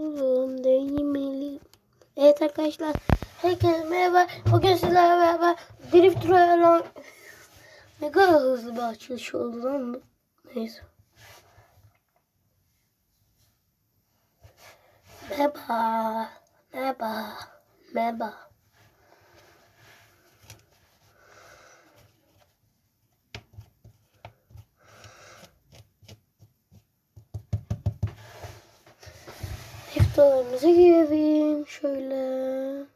Oğlum değmeli. Evet arkadaşlar. Herkese merhaba. Bugün sizlerle beraber Drift Royale Ne kadar hızlı bir açılış oldu lan bu. Neyse. Merhaba. Merhaba. Merhaba. Defterlerimize girelim. Şöyle.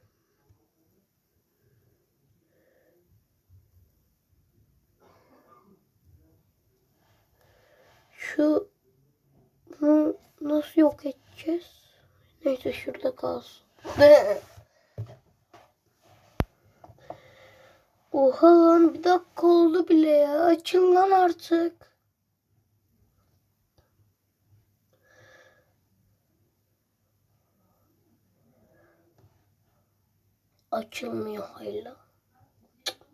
Şu bunu nasıl yok edeceğiz? Neyse şurada kalsın. Oha lan bir dakika oldu bile ya. Açın lan artık. Açılmıyor hala.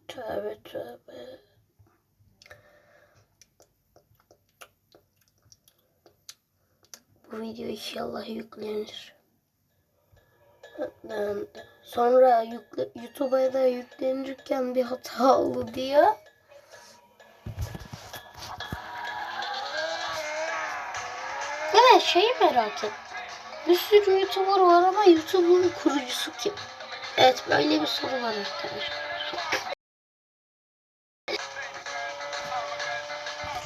Tövbe tövbe. Bu video inşallah yüklenir. Sonra yükle, YouTube'a da yüklenirken bir hata oldu diye. Evet şeyi merak ettim. Bir sürü YouTuber var ama YouTube'un kurucusu kim? Evet böyle bir soru var arkadaşlar.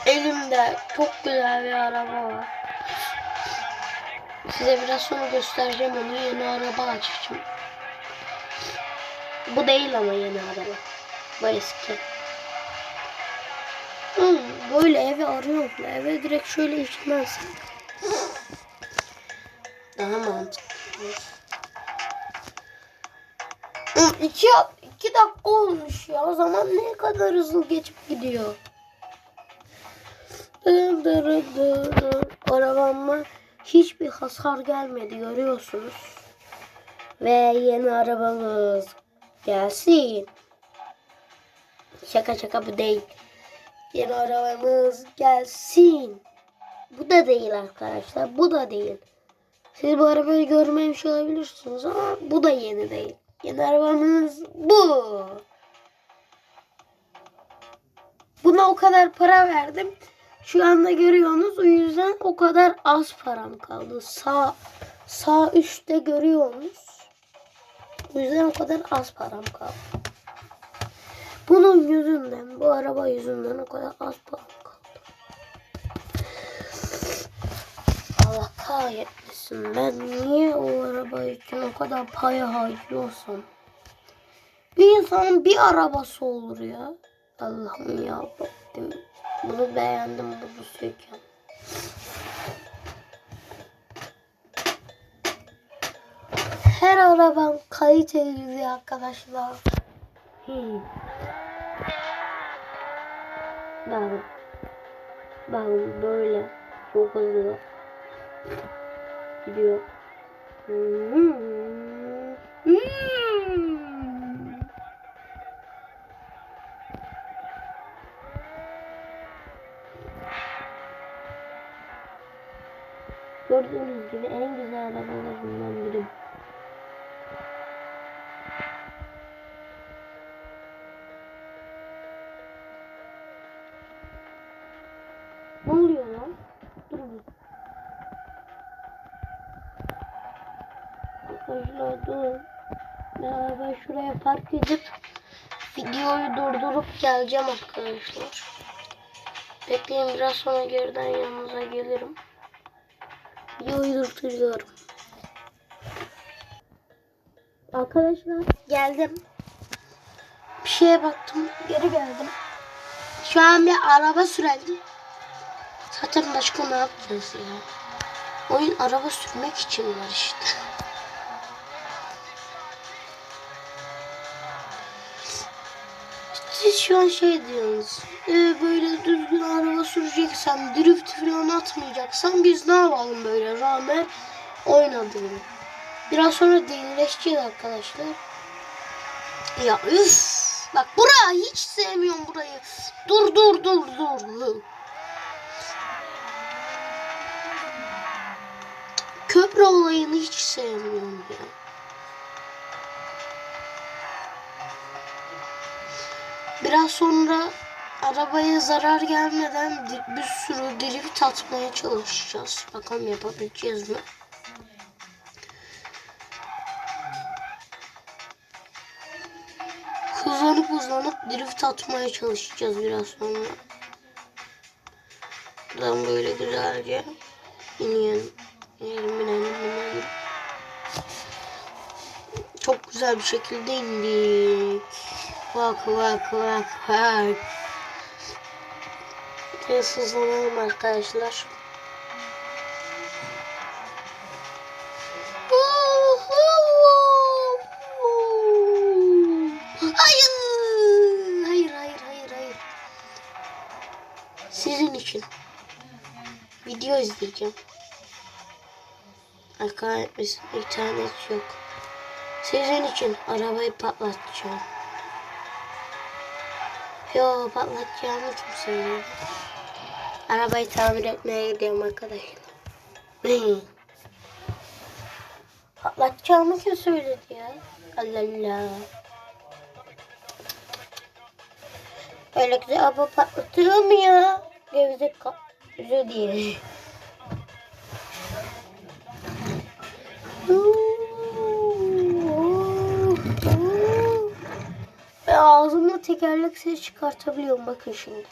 Elimde çok güzel bir araba var. Size biraz sonra göstereceğim onu yeni araba açacağım. Bu değil ama yeni araba. Bu eski. Hmm, böyle evi arıyorum. Eve direkt şöyle içmezsin. Daha mantıklı. Hmm, iki, iki dakika olmuş ya. Zaman ne kadar hızlı geçip gidiyor. Dır dır dır dır. Arabama hiçbir hasar gelmedi görüyorsunuz. Ve yeni arabamız gelsin. Şaka şaka bu değil. Yeni arabamız gelsin. Bu da değil arkadaşlar. Bu da değil. Siz bu arabayı görmemiş olabilirsiniz ama bu da yeni değil. Yeni arabamız bu. Buna o kadar para verdim. Şu anda görüyorsunuz. O yüzden o kadar az param kaldı. Sağ sağ üstte görüyorsunuz. O yüzden o kadar az param kaldı. Bunun yüzünden, bu araba yüzünden o kadar az param kahretmesin. Ben niye o araba için o kadar paya harcıyorsam? Bir insanın bir arabası olur ya. Allah'ım ya Rabbim. Bunu beğendim bunu söyleyeceğim. Her arabam kaliteli arkadaşlar. Hmm. Bakın böyle çok hızlı gidiyor. Hmm. Gördüğünüz gibi en güzel arabalarından biri. Ne oluyor lan? Dur bir. Arkadaşlar dur. Ya ben şuraya park edip videoyu durdurup geleceğim arkadaşlar. Bekleyin biraz sonra geriden yanınıza gelirim. Videoyu durduruyorum. Arkadaşlar geldim. Bir şeye baktım. Geri geldim. Şu an bir araba sürelim. Zaten başka ne yapacağız ya? Oyun araba sürmek için var işte. Siz şu an şey diyorsunuz. "Ee, böyle düzgün araba süreceksen, drift falan atmayacaksan biz ne yapalım böyle rağmen oynadığını. Biraz sonra delileşeceğiz arkadaşlar. Ya üf. Bak burayı hiç sevmiyorum burayı. Dur dur dur dur. köprü olayını hiç sevmiyorum ya. Biraz sonra arabaya zarar gelmeden bir sürü drift atmaya çalışacağız. Bakalım yapabileceğiz mi? Hızlanıp hızlanıp drift atmaya çalışacağız biraz sonra. Buradan böyle güzelce inelim. İnelim, inelim, inelim. Çok güzel bir şekilde indik. Bak bak bak bak. Biraz hızlanalım arkadaşlar. Hayır. Hayır hayır hayır hayır. Sizin için. Video izleyeceğim. Ay kahretmesin internet yok. Sizin için arabayı patlatacağım. Yo patlatacağımı kim söyledi? Arabayı tamir etmeye gidiyorum arkadaşlar. patlatacağımı kim söyledi ya? Allah Allah. Öyle güzel araba patlatıyor mu ya? Gevzek kaplıca diye. Ve ağzımda tekerlek ses çıkartabiliyorum bakın şimdi.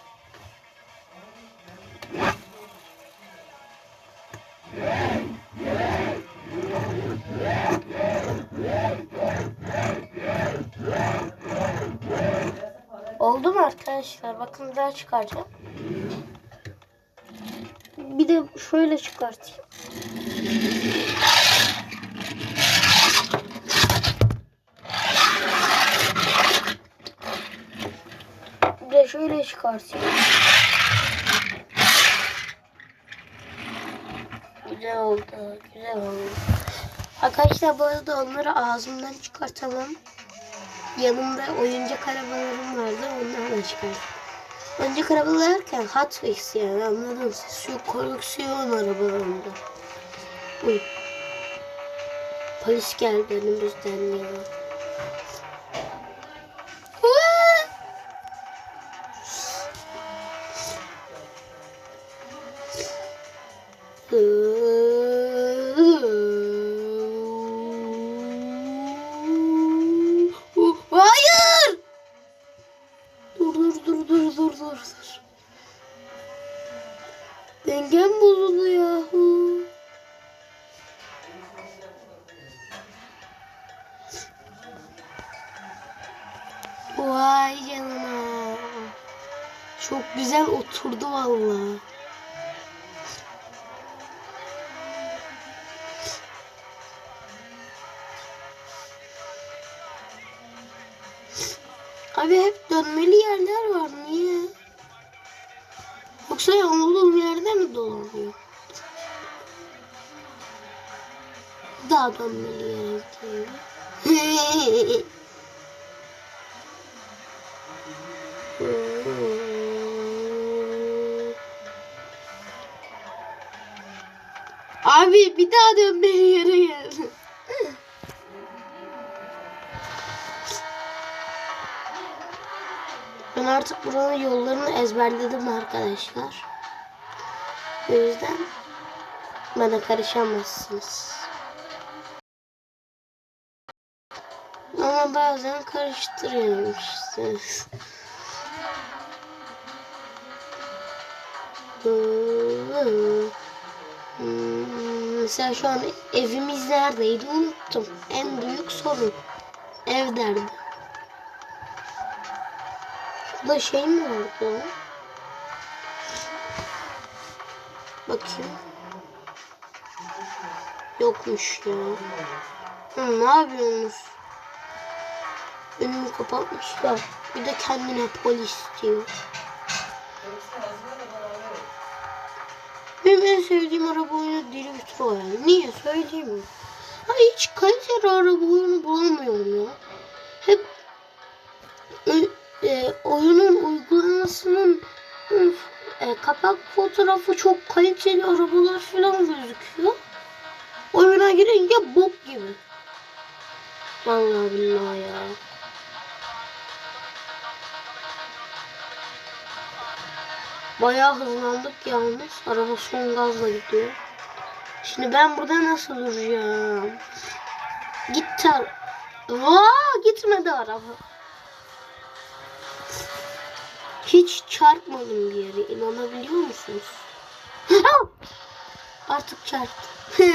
Oldu mu arkadaşlar? Bakın daha çıkaracağım. Bir de şöyle çıkartayım. Şöyle çıkartayım. Güzel oldu. Güzel oldu. Arkadaşlar bu arada onları ağzımdan çıkartamam. Yanımda oyuncak arabalarım vardı. Onlarla çıkarttım. Oyuncak araba derken Hot Wheels yani anladın siz. Şu koleksiyon arabalarında. Uy. Polis geldi önümüzden ya. Dur. Dengem bozuldu yahu. Vay canına. Çok güzel oturdu vallahi. Abi hep dönmeli yerler var. Niye? Yoksa olduğum yerde mi dolanıyor? Daha dönmeli gidiyor. Abi bir daha dönmeli yere artık buranın yollarını ezberledim arkadaşlar. O yüzden bana karışamazsınız. Ama bazen karıştırıyorum işte. Mesela şu an evimiz neredeydi unuttum. En büyük sorun. Ev derdi. Burada şey mi vardı? Bakayım. Yokmuş ya. Hı, ne yapıyorsunuz? Önümü kapatmışlar. Bir de kendine polis diyor. Benim en sevdiğim araba oyunu Drift Royale. Niye söyleyeyim mi? Ha, hiç kaliteli araba oyunu bulamıyorum ya. Hep e, oyunun uygulamasının e, kapak fotoğrafı çok kaliteli arabalar falan gözüküyor. Oyuna girince bok gibi. Vallahi billahi ya. Bayağı hızlandık yalnız. Araba son gazla gidiyor. Şimdi ben burada nasıl duracağım? Gitti. Vaa gitmedi araba. Hiç çarpmadım bir yere. İnanabiliyor musunuz? Artık çarptı.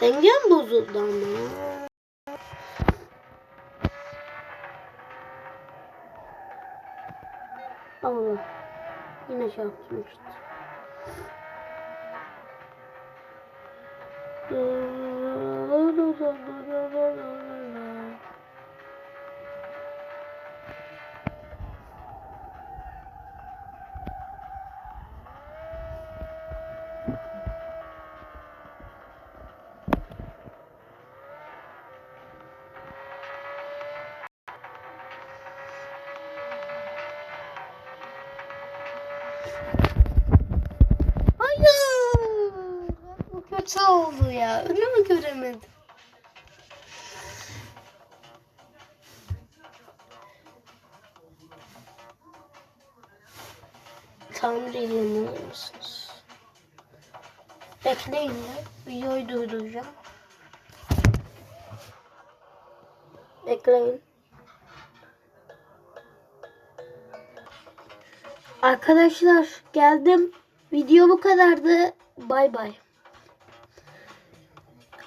Dengem bozuldu ama. Allah. Yine çarptım işte. Hayır. Bu kötü oldu ya. Önümü göremedim. Tamir ilgilenir misiniz? Bekleyin de videoyu durduracağım. Bekleyin. Arkadaşlar geldim. Video bu kadardı. Bay bay.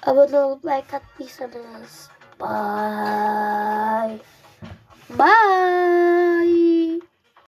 Abone olup like attıysanız. Bye. Bye.